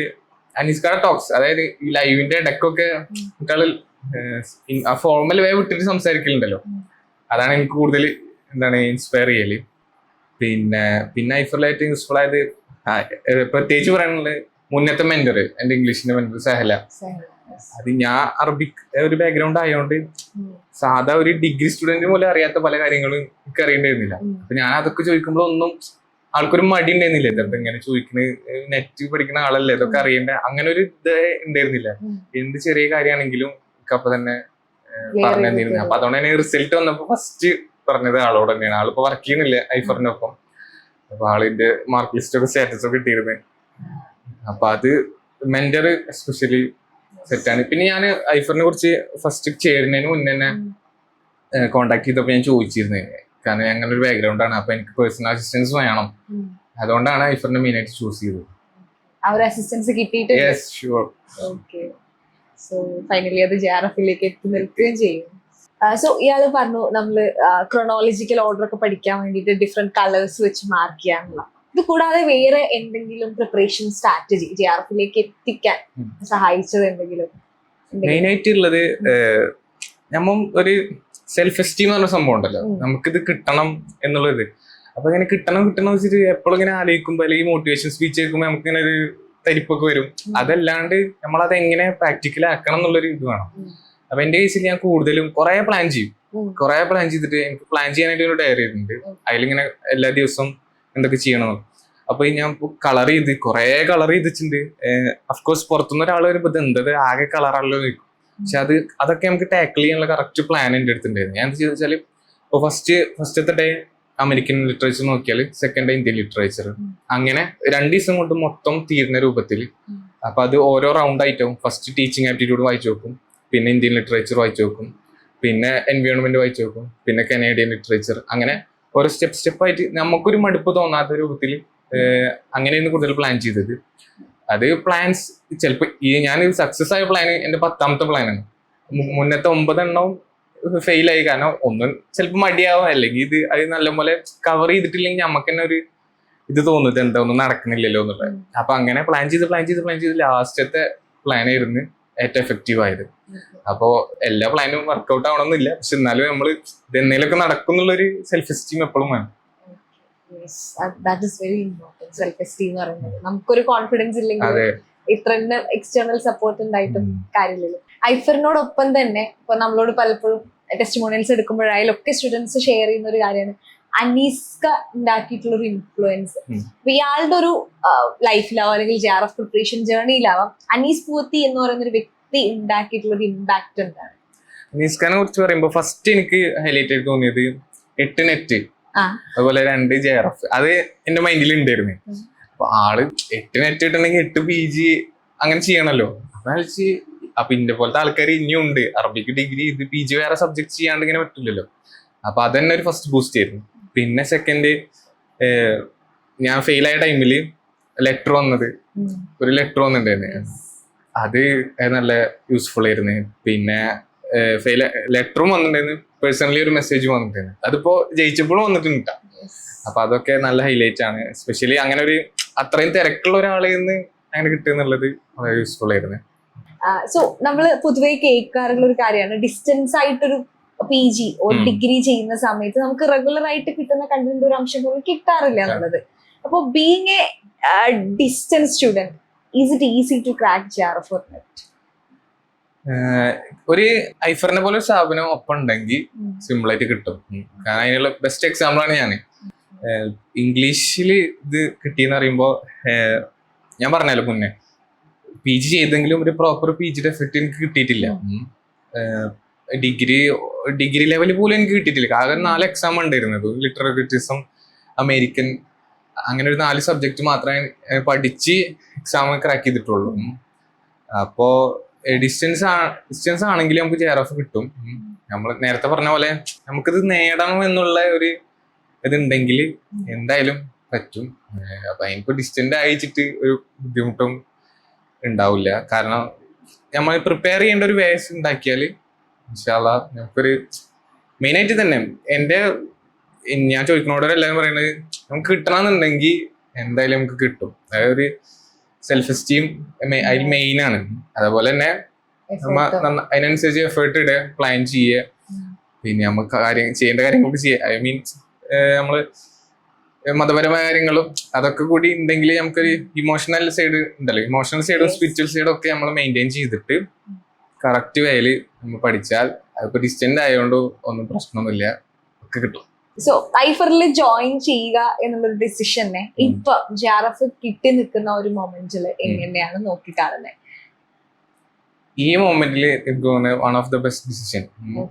അനിസ്കാര ടോക്സ് അതായത് ഈ ലൈവിന്റെ ഇടയ്ക്കൊക്കെ ആ ഫോർമൽ വേ വിട്ടിട്ട് സംസാരിക്കലുണ്ടല്ലോ. അതാണ് എനിക്ക് കൂടുതൽ എന്താണ് ഇൻസ്പയർ ചെയ്യൽ. പിന്നെ പിന്നെ ഐഫറിലായിട്ട് യൂസ്ഫുൾ ആയത് പ്രത്യേകിച്ച് പറയാനുള്ളത് മുന്നത്തെ മെന്റർ എന്റെ ഇംഗ്ലീഷിന്റെ മെന്റർ സഹല. അത് ഞാൻ അറബിക് ഒരു ബാക്ക്ഗ്രൗണ്ട് ആയതുകൊണ്ട്. സാധാ ഒരു ഡിഗ്രി സ്റ്റുഡന്റ് പോലും അറിയാത്ത പല കാര്യങ്ങളും എനിക്ക് അറിയേണ്ടിയിരുന്നില്ല. അപ്പൊ ഞാൻ അതൊക്കെ ചോദിക്കുമ്പോൾ ഒന്നും ആൾക്കൊരു മടി ഉണ്ടായിരുന്നില്ല ഇതൊക്കെ ഇങ്ങനെ ചോദിക്കുന്നത് നെറ്റ് പഠിക്കുന്ന ആളല്ലേ? ഇതൊക്കെ അറിയണ്ട? അങ്ങനെ ഒരു ഇത് ഉണ്ടായിരുന്നില്ല? എന്ത് ചെറിയ കാര്യമാണെങ്കിലും എനിക്ക് അപ്പൊ തന്നെ പറഞ്ഞു തന്നിരുന്നു. അപ്പൊ അതുകൊണ്ട് തന്നെ റിസൾട്ട് വന്നപ്പോ ഫസ്റ്റ് പറഞ്ഞത് ആളോട് തന്നെയാണ്. ആളിപ്പോ വർക്ക് ചെയ്യുന്നില്ല ഐഫറിന്റെ ഒപ്പം. അപ്പൊ ആളിന്റെ മാർക്ക് ലിസ്റ്റ് ഒക്കെ സ്റ്റാറ്റസ് ഒക്കെ ഇട്ടിരുന്നു. അപ്പൊ അത് മെന്റർ എസ്പെഷ്യലി സെറ്റാണ് പിന്നെ ഞാൻ ഐഫറിനെ കുറിച്ച് ഫസ്റ്റ് ചേരുന്നതിന് മുന്നേ തന്നെ കോണ്ടാക്ട് ചെയ്തപ്പോൾ ഞാൻ ചോദിച്ചിരുന്നു. കാരണം ഞങ്ങളൊരു ഒരു ബാക്ക്ഗ്രൗണ്ട് ആണ്. അപ്പൊ എനിക്ക് പേഴ്സണൽ അസിസ്റ്റൻസ് വേണം. അതുകൊണ്ടാണ് ഐഫറിനെ മെയിൻ ആയിട്ട് ചൂസ് ചെയ്തത്. ആ ഒരു അസിസ്റ്റൻസ് കിട്ടിയിട്ട് yes sure okay so finally അത് ജെ എത്തി നിൽക്കുകയും ചെയ്യും. സോ ഇയാൾ പറഞ്ഞു നമ്മൾ ക്രൊണോളജിക്കൽ ഓർഡർ ഒക്കെ പഠിക്കാൻ വേണ്ടിയിട്ട് ഡിഫറെന്റ് കളേഴ്സ് വെച്ച് മാർക്ക് ചെയ്യാനുള്ള. ഇത് കൂടാതെ വേറെ എന്തെങ്കിലും പ്രിപ്പറേഷൻ സ്ട്രാറ്റജി ജെ ആർ എഫിലേക്ക് എത്തിക്കാൻ സഹായിച്ചത് എന്തെങ്കിലും? എന്തെങ്കിലും? മെയിൻ ആയിട്ടുള്ളത് നമ്മ ഒരു സെൽഫ് എസ്റ്റീം എന്ന് പറഞ്ഞ സംഭവം ഉണ്ടല്ലോ. നമുക്കിത് കിട്ടണം എന്നുള്ളത് അപ്പൊ ഇങ്ങനെ കിട്ടണം കിട്ടണം വെച്ചിട്ട് എപ്പോഴും ഇങ്ങനെ ആലോചിക്കുമ്പോ അല്ലെങ്കിൽ മോട്ടിവേഷൻ സ്പീച്ച് കേൾക്കുമ്പോൾ നമുക്ക് ഇങ്ങനെ ഒരു തരിപ്പൊക്കെ വരും. അതല്ലാണ്ട് നമ്മൾ അത് എങ്ങനെ പ്രാക്ടിക്കൽ ആക്കണം എന്നുള്ളൊരു ഇത് വേണം. അപ്പൊ എന്റെ കേസിൽ ഞാൻ കൂടുതലും കുറെ പ്ലാൻ ചെയ്യും. കുറെ പ്ലാൻ ചെയ്തിട്ട് എനിക്ക് പ്ലാൻ ചെയ്യാനായിട്ട് ഒരു ഡയറി ഉണ്ട് അതിലിങ്ങനെ എല്ലാ ദിവസവും എന്തൊക്കെ ചെയ്യണം അപ്പൊ ഞാൻ കളർ ചെയ്ത് കുറെ കളർ ചെയ്തിട്ടുണ്ട്. അഫ്കോഴ്സ് പുറത്തുനിന്ന് ഒരാൾ വരുമ്പോ ഇത് എന്തത് ആകെ കളറാണല്ലോ ചോദിക്കും. പക്ഷെ അത് അതൊക്കെ നമുക്ക് ടാക്കിൾ ചെയ്യാനുള്ള കറക്റ്റ് പ്ലാൻ എന്റെ അടുത്തുണ്ടായിരുന്നു. ഞാൻ എന്താ ചെയ്തെന്ന് വെച്ചാൽ ഇപ്പോൾ ഫസ്റ്റ് ഫസ്റ്റത്തെ ഡേ അമേരിക്കൻ ലിറ്ററേച്ചർ നോക്കിയാൽ സെക്കൻഡ് ഡേ ഇന്ത്യൻ ലിറ്ററേച്ചർ അങ്ങനെ രണ്ട് ദിവസം കൊണ്ട് മൊത്തം തീരുന്ന രൂപത്തിൽ. അപ്പൊ അത് ഓരോ റൗണ്ട് ആയിട്ടും ഫസ്റ്റ് ടീച്ചിങ് ആപ്റ്റിറ്റ്യൂഡ് വായിച്ചു നോക്കും പിന്നെ ഇന്ത്യൻ ലിറ്ററേച്ചർ വായിച്ചു നോക്കും പിന്നെ എൻവയോൺമെന്റ് വായിച്ചു നോക്കും പിന്നെ കനേഡിയൻ ലിറ്ററേച്ചർ അങ്ങനെ ഓരോ സ്റ്റെപ്പ് സ്റ്റെപ്പ് ആയിട്ട് നമുക്കൊരു മടുപ്പ് തോന്നാത്ത രൂപത്തിൽ അങ്ങനെയാണ് കൂടുതൽ പ്ലാൻ ചെയ്തത്. അത് പ്ലാൻസ് ചിലപ്പോൾ ഈ ഞാൻ സക്സസ് ആയ പ്ലാൻ എന്റെ പത്താമത്തെ പ്ലാനാണ് മുന്നത്തെ ഒമ്പതെണ്ണവും ഫെയിൽ ആയി. കാരണം ഒന്നും ചിലപ്പോൾ മടിയാവും. അല്ലെങ്കിൽ ഇത് അത് നല്ലപോലെ കവർ ചെയ്തിട്ടില്ലെങ്കിൽ നമുക്ക് തന്നെ ഒരു ഇത് തോന്നുന്നത് എന്താ ഒന്നും നടക്കണില്ലല്ലോ എന്നുള്ളത്. അപ്പൊ അങ്ങനെ പ്ലാൻ ചെയ്ത് പ്ലാൻ ചെയ്ത് പ്ലാൻ ചെയ്ത് ലാസ്റ്റത്തെ പ്ലാൻ ആയിരുന്നു ഏറ്റവും എഫക്റ്റീവ് ആയത്. അപ്പോ എല്ലാ പ്ലാനും വർക്കൗട്ട് ആവണമെന്നില്ല പക്ഷെ എന്നാലും നമ്മൾ ഇത് എന്തെങ്കിലുമൊക്കെ നടക്കും എന്നുള്ളൊരു സെൽഫ് എസ്റ്റീം എപ്പോഴും വേണം. That is very important self esteem എന്ന് പറയുന്നത്. നമുക്കൊരു കോൺഫിഡൻസ് ഇല്ലെങ്കിൽ ഇത്ര എക്സ്റ്റേണൽ സപ്പോർട്ട് ഉണ്ടായിട്ടും. കാര്യമില്ലല്ലോ ഐഫറിനോടൊപ്പം തന്നെ ഇപ്പൊ നമ്മളോട് പലപ്പോഴും ടെസ്റ്റിമോണിയൽസ് എടുക്കുമ്പോഴായാലും ഒക്കെ സ്റ്റുഡൻസ് ഷെയർ ചെയ്യുന്ന ഒരു കാര്യമാണ്. അനീസ്ക ഉണ്ടാക്കിയിട്ടുള്ള ഒരു ഇൻഫ്ലുവൻസ്. അപ്പൊ ഇയാളുടെ ഒരു ലൈഫിലാവും അല്ലെങ്കിൽ ജെ ആർ എഫ് പ്രിപ്പറേഷൻ ജേർണിയിലാവാം അനീസ് പൂർത്തി എന്ന് പറയുന്ന ഒരു വ്യക്തി ഉണ്ടാക്കിയിട്ടുള്ള ഒരു ഇമ്പാക്ട് എന്താണ്? നിസ്കാനെ കുറിച്ച് പറയുമ്പോൾ ഫസ്റ്റ് എനിക്ക് ഹൈലൈറ്റ് ആയിട്ട് തോന്നിയത് എട്ട് നെറ്റ്. അതുപോലെ രണ്ട് ജെ ആർ എഫ് അത് എന്റെ മൈൻഡിൽ ഉണ്ടായിരുന്നു അപ്പൊ ആൾ എട്ടിന് എട്ട് കിട്ടണെങ്കിൽ എട്ട് പി ജി അങ്ങനെ ചെയ്യണല്ലോ. അപ്പൊ വെച്ച് അപ്പൊ ഇന്റെ പോലത്തെ ആൾക്കാർ ഇനിയും ഉണ്ട്. അറബിക്ക് ഡിഗ്രി ഇത് പി ജി വേറെ സബ്ജക്ട് ചെയ്യാണ്ട് ഇങ്ങനെ പറ്റില്ലല്ലോ അപ്പൊ അതന്നെ ഒരു ഫസ്റ്റ് ബൂസ്റ്റ് ആയിരുന്നു. പിന്നെ സെക്കൻഡ് ഞാൻ ഫെയിൽ ആയ ടൈമിൽ ലെറ്റർ വന്നത്. ഒരു ലെറ്റർ വന്നിട്ടുണ്ടായിരുന്നു. അത് നല്ല യൂസ്ഫുൾ ആയിരുന്നു. പിന്നെ ഫെയിൽ ലെറ്ററും വന്നിട്ടുണ്ടായിരുന്നു. പേഴ്സണലി ഒരു മെസ്സേജ് വന്നിട്ടുണ്ടായിരുന്നു. അതിപ്പോ ജയിച്ചപ്പോഴും വന്നിട്ടുണ്ട് ട്ടോ. അപ്പൊ അതൊക്കെ നല്ല ഹൈലൈറ്റ് ആണ്. എസ്പെഷ്യലി അങ്ങനെ ഒരു അത്രയും തിരക്കുള്ള ഒരാളിൽ നിന്ന് അങ്ങനെ കിട്ടുക എന്നുള്ളത് വളരെ യൂസ്ഫുൾ ആയിരുന്നു. സോ നമ്മൾ പൊതുവേ കേൾക്കാറുള്ള ഒരു കാര്യമാണ്. ഡിസ്റ്റൻസ് ആയിട്ടൊരു പി ജി ഒരു ഡിഗ്രി ചെയ്യുന്ന സമയത്ത് നമുക്ക് റെഗുലർ ആയിട്ട് കിട്ടുന്ന കണ്ടന്റ് ഒരു അംശം പോലും കിട്ടാറില്ല എന്നുള്ളത്. അപ്പോൾ being a distance student is it easy to crack ചെയ്യാറ് ആർ എഫ് ഏഹ് ഒരു ഐഫറിനെ പോലെ ഒരു സ്ഥാപനം ഒപ്പം ഉണ്ടെങ്കിൽ സിമ്പിൾ ആയിട്ട് കിട്ടും. കാരണം അതിനുള്ള ബെസ്റ്റ് എക്സാമ്പിൾ ആണ് ഞാൻ ഇംഗ്ലീഷിൽ ഇത് കിട്ടിയെന്ന് പറയുമ്പോൾ ഞാൻ പറഞ്ഞല്ലോ മുന്നേ. പി ജി ചെയ്തെങ്കിലും ഒരു പ്രോപ്പർ പി ജിയുടെ എഫക്റ്റ് എനിക്ക് കിട്ടിയിട്ടില്ല. ഡിഗ്രി ഡിഗ്രി ലെവൽ പോലും എനിക്ക് കിട്ടിയിട്ടില്ല. കാരണം നാല് എക്സാം ഉണ്ടായിരുന്നത് ലിറ്റററി ക്രിറ്റിസം അമേരിക്കൻ അങ്ങനെ ഒരു നാല് സബ്ജക്റ്റ് മാത്രമേ പഠിച്ച് എക്സാം ക്രാക്ക് ചെയ്തിട്ടുള്ളൂ. ഉം. ഡിസ്റ്റൻസ് ഡിസ്റ്റൻസ് ആണെങ്കിൽ നമുക്ക് ആർ എഫ് കിട്ടും. നമ്മൾ നേരത്തെ പറഞ്ഞ പോലെ നമുക്കിത് നേടണം എന്നുള്ള ഒരു ഇതുണ്ടെങ്കിൽ എന്തായാലും പറ്റും. അപ്പൊ അതിനിപ്പോ ഡിസ്റ്റന്റ് അയച്ചിട്ട് ഒരു ബുദ്ധിമുട്ടും ഉണ്ടാവില്ല. കാരണം നമ്മൾ പ്രിപ്പയർ ചെയ്യേണ്ട ഒരു വേസ് ഉണ്ടാക്കിയാൽ ഇൻഷാല്ല നമുക്കൊരു മെയിൻ ആയിട്ട് തന്നെ എന്റെ ഞാൻ ചോദിക്കുന്നവരെല്ലാം പറയുന്നത് നമുക്ക് കിട്ടണമെന്നുണ്ടെങ്കിൽ എന്തായാലും നമുക്ക് കിട്ടും. അതായത് സെൽഫ് എസ്റ്റീം അതിൽ മെയിൻ ആണ്. അതേപോലെ തന്നെ അതിനനുസരിച്ച് എഫേർട്ട് ഇടുക പ്ലാൻ ചെയ്യുക. പിന്നെ നമുക്ക് കാര്യം ചെയ്യേണ്ട കാര്യങ്ങളൊക്കെ ചെയ്യുക. ഐ മീൻ നമ്മൾ മതപരമായ കാര്യങ്ങളും അതൊക്കെ കൂടി ഉണ്ടെങ്കിൽ നമുക്കൊരു ഇമോഷണൽ സൈഡ് ഉണ്ടല്ലോ. ഇമോഷണൽ സൈഡും. സ്പിരിച്വൽ സൈഡും ഒക്കെ നമ്മൾ മെയിന്റെയിൻ ചെയ്തിട്ട് കറക്റ്റ് വേയിൽ നമ്മൾ പഠിച്ചാൽ അതിപ്പോ ഡിസ്റ്റന്റ് ആയതുകൊണ്ട് ഒന്നും പ്രശ്നമൊന്നുമില്ല ഒക്കെ കിട്ടും. സോ ഐഫറിൽ ജോയിൻ ചെയ്യുക എന്നുള്ളൊരു ഡിസിഷനെ ഇപ്പൊ ജെ ആർ എഫ് കിട്ടി നിൽക്കുന്ന ഒരു മൊമെന്റിൽ എങ്ങനെയാണ് നോക്കി കാണുന്നത് ഈ മൊമെന്റിൽ എനിക്ക് തോന്നുന്നത് one of the best decision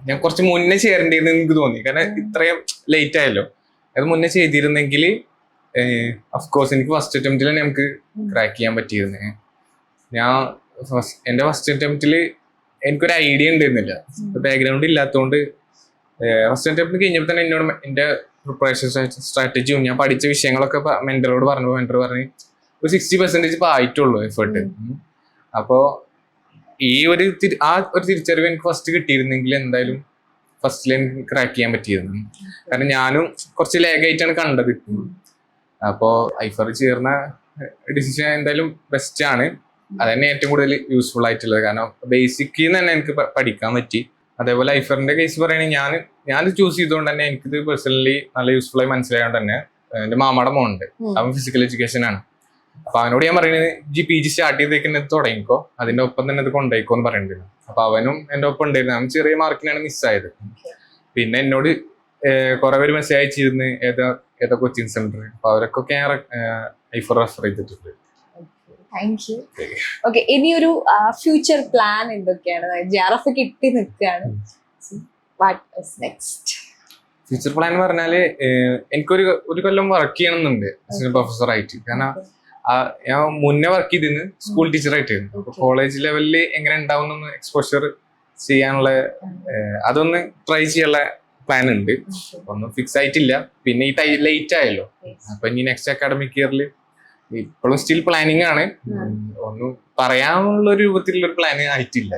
ഞാൻ കുറച്ച് മുന്നേ ചേരേണ്ടിയെന്ന് എനിക്ക് തോന്നി. കാരണം. ഇത്രയും ലേറ്റ് ആയല്ലോ. അത് മുന്നേ ചെയ്തിരുന്നെങ്കിൽ കോഴ്സ് എനിക്ക് ഫസ്റ്റ് അറ്റംപ്റ്റിൽ നമുക്ക് ക്രാക്ക് ചെയ്യാൻ പറ്റിയിരുന്നേ. ഞാൻ ഫസ്റ്റ് എന്റെ ഫസ്റ്റ് അറ്റംപ്റ്റിൽ എനിക്കൊരു ഐഡിയ ഉണ്ടായിരുന്നില്ല. ബാക്ക്ഗ്രൗണ്ട് ഇല്ലാത്തതുകൊണ്ട് ഫസ്റ്റ് അറ്റംപ്റ്റ് കഴിഞ്ഞപ്പോൾ തന്നെ എന്നോട് എന്റെ പ്രിപ്പറേഷൻ സ്ട്രാറ്റജിയും ഞാൻ പഠിച്ച വിഷയങ്ങളൊക്കെ മെന്ററോട് പറഞ്ഞു മെന്റർ പറഞ്ഞു ഒരു സിക്സ്റ്റി പെർസെന്റേജ് ഇപ്പോൾ ആയിട്ടുള്ളൂ എഫേർട്ട് അപ്പോൾ ഈ ഒരു ആ ഒരു തിരിച്ചറിവ് എനിക്ക് ഫസ്റ്റ് കിട്ടിയിരുന്നെങ്കിൽ എന്തായാലും ഫസ്റ്റിൽ എനിക്ക് ക്രാക്ക് ചെയ്യാൻ പറ്റിയിരുന്നു. കാരണം ഞാനും കുറച്ച് ലേഗായിട്ടാണ് കണ്ടത് അപ്പോ ഐഫർ ചേർന്ന ഡിസിഷൻ എന്തായാലും ബെസ്റ്റ് ആണ്. അതന്നെ ഏറ്റവും കൂടുതൽ യൂസ്ഫുൾ ആയിട്ടുള്ളത്. കാരണം ബേസിക്കിൽ നിന്ന് തന്നെ എനിക്ക് പഠിക്കാൻ പറ്റി. അതേപോലെ ഐഫറിന്റെ കേസ് പറയുകയാണെങ്കിൽ ഞാൻ ഞാൻ ചൂസ് ചെയ്തുകൊണ്ട് തന്നെ എനിക്കിത് പേഴ്സണലി നല്ല യൂസ്ഫുൾ ആയി മനസ്സിലായതുകൊണ്ട് തന്നെ എന്റെ മാമയുടെ മോനുണ്ട്. ഉം. അവൻ ഫിസിക്കൽ എഡ്യൂക്കേഷൻ ആണ്. അപ്പൊ അവനോട് ഞാൻ പറയുന്നത് ജി പി ജി സ്റ്റാർട്ട് ചെയ്തേക്കുന്നത് തുടങ്ങിക്കോ. അതിന്റെ ഒപ്പം തന്നെ ഇത് കൊണ്ടുപോയിക്കോ എന്ന് പറയുന്നുണ്ട് അപ്പൊ അവനും എന്റെ ഒപ്പം ഉണ്ടായിരുന്നു. അവൻ ചെറിയ മാർക്കിനാണ് മിസ്സായത് പിന്നെ എന്നോട് കുറെ പേര് മെസ്സേജ് അയച്ചിരുന്നു ഏതാ ഏതാ കോച്ചിങ് സെന്റർ അപ്പൊ അവരൊക്കെ ഞാൻ ഐഫോർ റെഫർ ചെയ്തിട്ടുണ്ട്. താങ്ക് യു ഓക്കെ ഇനിയൊരു ഫ്യൂച്ചർ പ്ലാൻ എന്തൊക്കെയാണ്? ജെ ആർ എഫ് കിട്ടി നിൽക്കുകയാണ്. What is next future plan എന്ന് പറഞ്ഞാൽ എനിക്കൊരു ഒരു കൊല്ലം വർക്ക് ചെയ്യണമെന്നുണ്ട്. അസിസ്റ്റന്റ് പ്രൊഫസർ ആയിട്ട്. കാരണം ഞാൻ മുന്നേ വർക്ക് ചെയ്തിരുന്നു. സ്കൂൾ ടീച്ചറായിട്ടായിരുന്നു അപ്പൊ. കോളേജ് ലെവലിൽ എങ്ങനെ ഉണ്ടാവുന്ന എക്സ്പോഷർ ചെയ്യാനുള്ള അതൊന്ന് ട്രൈ ചെയ്യാനുള്ള പ്ലാൻ ഉണ്ട്. ഒന്നും ഫിക്സ് ആയിട്ടില്ല. പിന്നെ ഈ ലേറ്റ് ആയല്ലോ. അപ്പൊ ഇനി നെക്സ്റ്റ് അക്കാഡമിക് ഇയറിൽ ഇപ്പോഴും സ്റ്റിൽ പ്ലാനിങ് ആണ്. ഒന്നും പറയാനുള്ള ഒരു രൂപത്തിലുള്ള ഒരു പ്ലാൻ ആയിട്ടില്ല.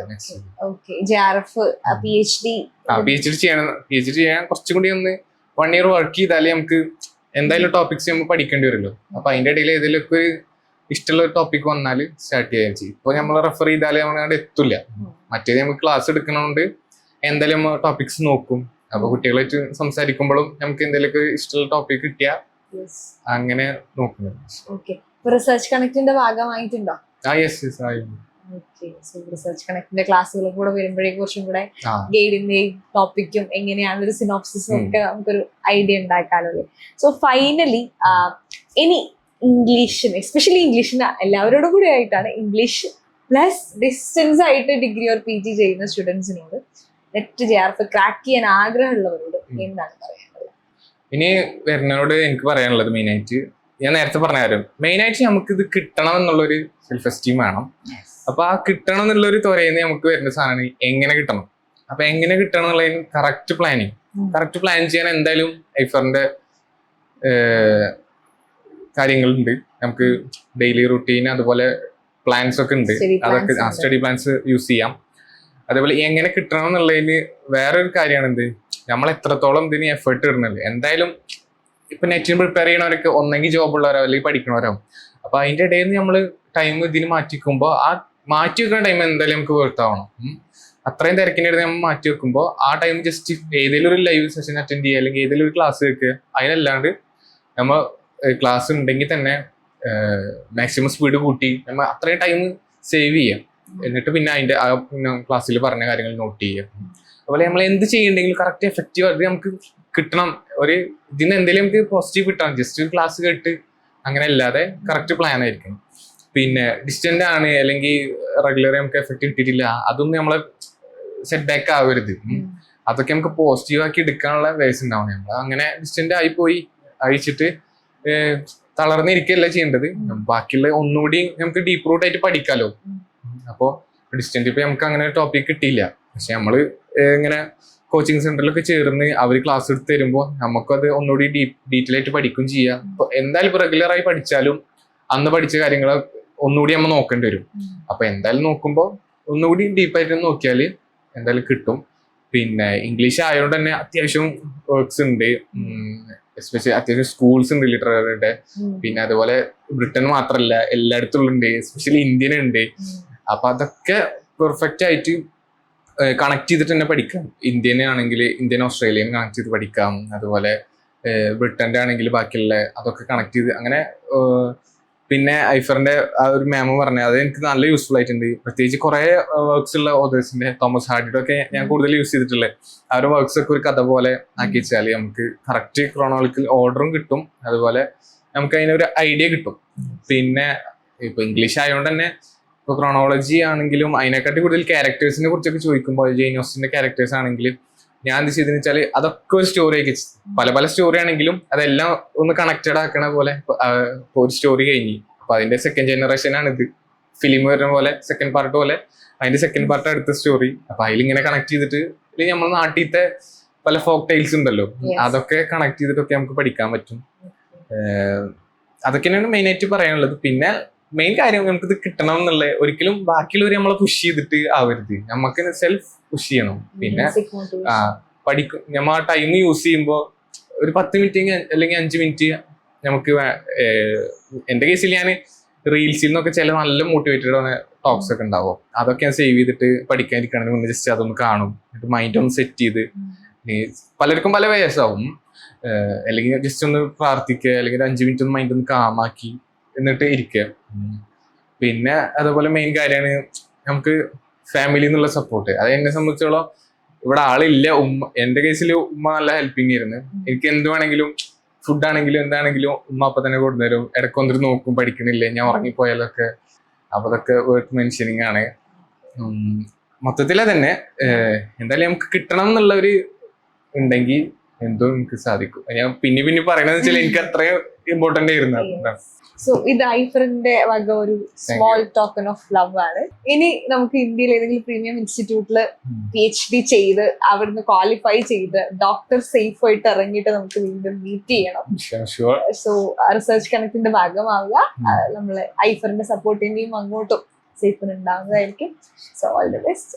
പി എച്ച് ഡി ചെയ്യണം. പി എച്ച് ഡി ചെയ്യാൻ കുറച്ചും കൂടി ഒന്ന് വൺ ഇയർ വർക്ക് ചെയ്താലേ നമുക്ക് എന്തായാലും ടോപ്പിക്സ് നമുക്ക് പഠിക്കേണ്ടി വരുമല്ലോ അപ്പൊ അതിന്റെ ഇടയിൽ ഏതെങ്കിലുമൊക്കെ ഒരു ഇഷ്ടമുള്ള ഒരു ടോപ്പിക് വന്നാൽ സ്റ്റാർട്ട് ചെയ്യാൻ ചെയ്യും. ഇപ്പൊ നമ്മൾ റെഫർ ചെയ്താലേ നമ്മളവിടെ എത്തില്ല മറ്റേത് നമുക്ക് ക്ലാസ് എടുക്കണോണ്ട് എന്തായാലും ടോപ്പിക്സ് നോക്കും. അപ്പൊ കുട്ടികളായിട്ട് സംസാരിക്കുമ്പോഴും നമുക്ക് എന്തെങ്കിലും ഇഷ്ടമുള്ള ടോപ്പിക് കിട്ടിയാൽ അങ്ങനെ നോക്കുന്നത് റിസർച്ച് കണക്റ്റിന്റെ ഭാഗമായിട്ടുണ്ടോ? റിസർച്ച് കണക്റ്റിന്റെ ക്ലാസ്സുകളും കൂടെ വരുമ്പോഴേ കുറച്ചും കൂടെ ഗൈഡിന്റെയും ടോപ്പിക്കും എങ്ങനെയാണ് ഒരു സിനോപ്സിസും ഒക്കെ നമുക്കൊരു ഐഡിയ ഉണ്ടാക്കാമല്ലോ സോ ഫൈനലി ഇനി ഇംഗ്ലീഷിന് എസ്പെഷ്യലി ഇംഗ്ലീഷിന് എല്ലാവരോടും കൂടി ആയിട്ടാണ് ഇംഗ്ലീഷ് പ്ലസ് ഡിസ്റ്റൻസ് ആയിട്ട് ഡിഗ്രി ഓർ പി ജി ചെയ്യുന്ന സ്റ്റുഡൻസിനോട് നെറ്റ് ജെ ആർ ക്രാക്ക് ചെയ്യാൻ ആഗ്രഹമുള്ളവരോട്. എന്താണ് പറയാനുള്ളത് ഇനി വരുന്നവരോട് എനിക്ക് പറയാനുള്ളത് മെയിൻ മെയിനായിട്ട് ഞാൻ നേരത്തെ പറഞ്ഞ കാര്യം. മെയിനായിട്ട് നമുക്ക് ഇത് കിട്ടണം എന്നുള്ളൊരു സെൽഫ് എസ്റ്റീം വേണം അപ്പൊ ആ കിട്ടണം എന്നുള്ളൊരു തുറയുന്ന നമുക്ക് വരുന്ന സാധനം എങ്ങനെ കിട്ടണം? അപ്പൊ എങ്ങനെ കിട്ടണം എന്നുള്ളതിന് കറക്റ്റ് പ്ലാനിങ്. കറക്റ്റ് പ്ലാൻ ചെയ്യാൻ എന്തായാലും ഐഫറിന്റെ കാര്യങ്ങളുണ്ട്. നമുക്ക് ഡെയിലി റുട്ടീൻ അതുപോലെ പ്ലാൻസ് ഒക്കെ ഉണ്ട്. അതൊക്കെ സ്റ്റഡി പ്ലാൻസ് യൂസ് ചെയ്യാം. അതേപോലെ എങ്ങനെ കിട്ടണം എന്നുള്ളതിന് വേറൊരു കാര്യമാണ് എന്ത്? നമ്മൾ എത്രത്തോളം ഇതിന് എഫേർട്ട് ഇടുന്നത് എന്തായാലും ഇപ്പൊ നെറ്റിന് പ്രിപ്പയർ ചെയ്യണവരൊക്കെ ഒന്നെങ്കിൽ ജോബ് ഉള്ളവരോ അല്ലെങ്കിൽ പഠിക്കണവരോ. അപ്പൊ അതിന്റെ ഇടയിൽ നിന്ന് നമ്മൾ ടൈം ഇതിന് മാറ്റിക്കുമ്പോൾ ആ മാറ്റി വെക്കുന്ന ടൈം എന്തായാലും നമുക്ക് വെറുത്താവണം അത്രയും തിരക്കിന്റെ ഇടയിൽ നമ്മൾ മാറ്റി വെക്കുമ്പോൾ ആ ടൈം ജസ്റ്റ് ഏതെങ്കിലും ഒരു ലൈവ് സെഷൻ അറ്റൻഡ് ചെയ്യുക അല്ലെങ്കിൽ ഏതെങ്കിലും ഒരു ക്ലാസ് വെക്കുക. അതിനല്ലാണ്ട് നമ്മൾ ക്ലാസ് ഉണ്ടെങ്കിൽ തന്നെ മാക്സിമം സ്പീഡ് കൂട്ടി നമ്മൾ അത്രയും ടൈം സേവ് ചെയ്യാം. എന്നിട്ട് പിന്നെ അതിന്റെ ആ ക്ലാസ്സിൽ പറഞ്ഞ കാര്യങ്ങൾ നോട്ട് ചെയ്യുക. അതുപോലെ നമ്മൾ എന്ത് ചെയ്യണ്ടെങ്കിലും കറക്റ്റ് എഫക്റ്റീവ് ആയിട്ട് നമുക്ക് കിട്ടണം. ഒരു ഇതിന് എന്തെങ്കിലും നമുക്ക് പോസിറ്റീവ് കിട്ടണം. ജസ്റ്റ് ഒരു ക്ലാസ് കേട്ട് അങ്ങനെ അല്ലാതെ കറക്റ്റ് പ്ലാൻ ആയിരിക്കണം. പിന്നെ ഡിസ്റ്റന്റ് ആണ് അല്ലെങ്കിൽ റെഗുലർ നമുക്ക് എഫക്റ്റ് കിട്ടിയിട്ടില്ല. അതൊന്നും നമ്മളെ സെറ്റ് ബാക്ക് ആവരുത് അതൊക്കെ നമുക്ക് പോസിറ്റീവ് ആക്കി എടുക്കാനുള്ള വേസ് ഉണ്ടാവണം. നമ്മൾ അങ്ങനെ ഡിസ്റ്റന്റ് ആയി പോയി. അയച്ചിട്ട് തളർന്നിരിക്കുകയല്ല ചെയ്യേണ്ടത്? ബാക്കിയുള്ള ഒന്നുകൂടി നമുക്ക് ഡീപ്പ് റൂട്ട് ആയിട്ട് പഠിക്കാലോ. ഉം. അപ്പോൾ ഡിസ്റ്റന്റ് ഇപ്പൊ നമുക്ക് അങ്ങനെ ടോപ്പിക് കിട്ടിയില്ല. പക്ഷെ നമ്മൾ ഇങ്ങനെ കോച്ചിങ് സെന്ററിലൊക്കെ ചേർന്ന് അവർ ക്ലാസ് എടുത്ത് തരുമ്പോൾ നമുക്കത് ഒന്നുകൂടി ഡീപ് ഡീറ്റെയിൽ ആയിട്ട് പഠിക്കും ചെയ്യാം. എന്തായാലും റെഗുലറായി പഠിച്ചാലും അന്ന് പഠിച്ച കാര്യങ്ങൾ ഒന്നുകൂടി നമ്മൾ നോക്കേണ്ടി വരും. അപ്പൊ എന്തായാലും നോക്കുമ്പോൾ ഒന്നുകൂടി ഡീപ്പായിട്ട് നോക്കിയാൽ എന്തായാലും കിട്ടും. പിന്നെ ഇംഗ്ലീഷ് ആയതുകൊണ്ട് തന്നെ അത്യാവശ്യം വർക്ക്സ് ഉണ്ട്. എസ്പെഷ്യലി അത്യാവശ്യം സ്കൂൾസ് ഉണ്ട് ലിറ്ററേറിയുടെ പിന്നെ അതുപോലെ ബ്രിട്ടൻ മാത്രമല്ല എല്ലായിടത്തും ഉണ്ട് എസ്പെഷ്യലി ഇന്ത്യൻ ഉണ്ട് അപ്പൊ അതൊക്കെ പെർഫെക്റ്റ് ആയിട്ട് കണക്ട് ചെയ്തിട്ട് തന്നെ പഠിക്കാം. ഇന്ത്യനെ ആണെങ്കിൽ ഇന്ത്യൻ ഓസ്ട്രേലിയൻ കണക്ട് ചെയ്ത് പഠിക്കാം. അതുപോലെ ബ്രിട്ടന്റെ ആണെങ്കിൽ ബാക്കിയുള്ള അതൊക്കെ കണക്ട് ചെയ്ത് അങ്ങനെ പിന്നെ ഐഫറിന്റെ ആ ഒരു മാമ് പറഞ്ഞത് അത് എനിക്ക് നല്ല യൂസ്ഫുൾ ആയിട്ടുണ്ട്. പ്രത്യേകിച്ച് കുറെ വർക്ക്സ് ഉള്ള ഓതേഴ്സിന്റെ തോമസ് ഹാർഡിയുടെ ഒക്കെ ഞാൻ കൂടുതൽ യൂസ് ചെയ്തിട്ടുള്ളത് ആ ഒരു വർക്ക്സ് ഒക്കെ ഒരു കഥ പോലെ ആക്കി വെച്ചാൽ നമുക്ക് കറക്റ്റ് ക്രോണോളിക്കൽ ഓർഡറും കിട്ടും. അതുപോലെ നമുക്ക് അതിനൊരു ഐഡിയ കിട്ടും. പിന്നെ ഇപ്പൊ ഇംഗ്ലീഷ് ആയതുകൊണ്ട് തന്നെ ഇപ്പൊ ക്രോണോളജി ആണെങ്കിലും അതിനെക്കാട്ടി കൂടുതൽ ക്യാരക്ടേഴ്സിനെ കുറിച്ചൊക്കെ ചോദിക്കുമ്പോൾ ജെയിനോസിന്റെ ക്യാരക്ടേഴ്സ് ആണെങ്കിൽ ഞാൻ എന്ത് ചെയ്തെന്ന് വെച്ചാൽ അതൊക്കെ ഒരു സ്റ്റോറി ആക്കി പല പല സ്റ്റോറി ആണെങ്കിലും അതെല്ലാം ഒന്ന് കണക്റ്റഡ് ആക്കണ പോലെ ഒരു സ്റ്റോറി കഴിഞ്ഞു. അപ്പൊ അതിന്റെ സെക്കൻഡ് ജനറേഷൻ ആണ് ഇത് ഫിലിം വരുന്ന പോലെ സെക്കൻഡ് പാർട്ട് പോലെ അതിന്റെ സെക്കൻഡ് പാർട്ട് അടുത്ത സ്റ്റോറി അപ്പൊ അതിലിങ്ങനെ കണക്ട് ചെയ്തിട്ട് നമ്മൾ നാട്ടിലത്തെ പല ഫോക്ക് ടൈൽസ് ഉണ്ടല്ലോ. അതൊക്കെ കണക്ട് ചെയ്തിട്ടൊക്കെ നമുക്ക് പഠിക്കാൻ പറ്റും. അതൊക്കെ അതൊക്കെയാണ് മെയിൻ ആയിട്ട് പറയാനുള്ളത്. പിന്നെ മെയിൻ കാര്യം നമുക്ക് ഇത് കിട്ടണം എന്നുള്ള ഒരിക്കലും ബാക്കിയുള്ളവർ നമ്മളെ പുഷ് ചെയ്തിട്ട് ആവരുത്. നമുക്ക് സെൽഫ് പുഷ് ചെയ്യണം. പിന്നെ ആ പഠിക്കും നമ്മൾ ആ ടൈം യൂസ് ചെയ്യുമ്പോൾ ഒരു പത്ത് മിനിറ്റ് അല്ലെങ്കിൽ അഞ്ച് മിനിറ്റ് നമുക്ക് എന്റെ എന്റെ കേസിൽ ഞാൻ റീൽസിൽ നിന്നൊക്കെ ചില നല്ല മോട്ടിവേറ്റഡ് ടോക്സ് ഒക്കെ ഉണ്ടാവും. അതൊക്കെ ഞാൻ സേവ് ചെയ്തിട്ട് പഠിക്കാതിരിക്കണമെങ്കിൽ മുന്നേ ജസ്റ്റ് അതൊന്ന് കാണും. എന്നിട്ട് മൈൻഡ് ഒന്ന് സെറ്റ് ചെയ്ത് പലർക്കും പല വയസ്സാവും അല്ലെങ്കിൽ ജസ്റ്റ് ഒന്ന് പ്രാർത്ഥിക്കുക അല്ലെങ്കിൽ ഒരു അഞ്ച് മിനിറ്റ് ഒന്ന് മൈൻഡ് ഒന്ന് കാമാക്കി എന്നിട്ട് ഇരിക്കുക. പിന്നെ അതുപോലെ മെയിൻ കാര്യമാണ് നമുക്ക് ഫാമിലി എന്നുള്ള സപ്പോർട്ട് അത് എന്നെ സംബന്ധിച്ചോളം ഇവിടെ ആളില്ല. ഉമ്മ എന്റെ കേസിൽ ഉമ്മ നല്ല ഹെൽപ്പിംഗ് ആയിരുന്നു. എനിക്ക് എന്ത് വേണമെങ്കിലും ഫുഡ് ആണെങ്കിലും എന്താണെങ്കിലും ഉമ്മ അപ്പൊ തന്നെ കൊടുത്തരും ഇടയ്ക്ക് വന്നിട്ട് നോക്കും പഠിക്കണില്ലേ? ഞാൻ ഉറങ്ങിപ്പോയാലൊക്കെ. അപ്പൊ അതൊക്കെ വേർത്ത് മെൻഷനിങ് ആണ്. മൊത്തത്തിൽ മൊത്തത്തിലെ തന്നെ എന്തായാലും നമുക്ക് കിട്ടണം എന്നുള്ള ഒരു ഉണ്ടെങ്കിൽ എന്തോ നമുക്ക് സാധിക്കും. ഞാൻ പിന്നെ പിന്നെ പറയണെന്ന് വെച്ചാൽ എനിക്ക് അത്രയും ഇമ്പോർട്ടന്റ് ആയിരുന്നു. സോ ഇത് ഐഫറിന്റെ വക ഒരു സ്മോൾ ടോക്കൺ ഓഫ് ലവ് ആണ്. ഇനി നമുക്ക് ഇന്ത്യയിൽ ഏതെങ്കിലും പ്രീമിയം ഇൻസ്റ്റിറ്റ്യൂട്ടിൽ ഉം. പി എച്ച് ഡി ചെയ്ത് അവിടുന്ന് ക്വാളിഫൈ ചെയ്ത് ഡോക്ടർ സേഫ് ആയിട്ട് ഇറങ്ങിയിട്ട് നമുക്ക് വീണ്ടും മീറ്റ് ചെയ്യണം. സോ റിസർച്ച് കണക്റ്റിന്റെ ഭാഗമാവുക. നമ്മളെ ഐഫറിന്റെ സപ്പോർട്ടിന്റെയും അങ്ങോട്ടും സേഫിന് ഉണ്ടാവുന്നതായിരിക്കും. So all the best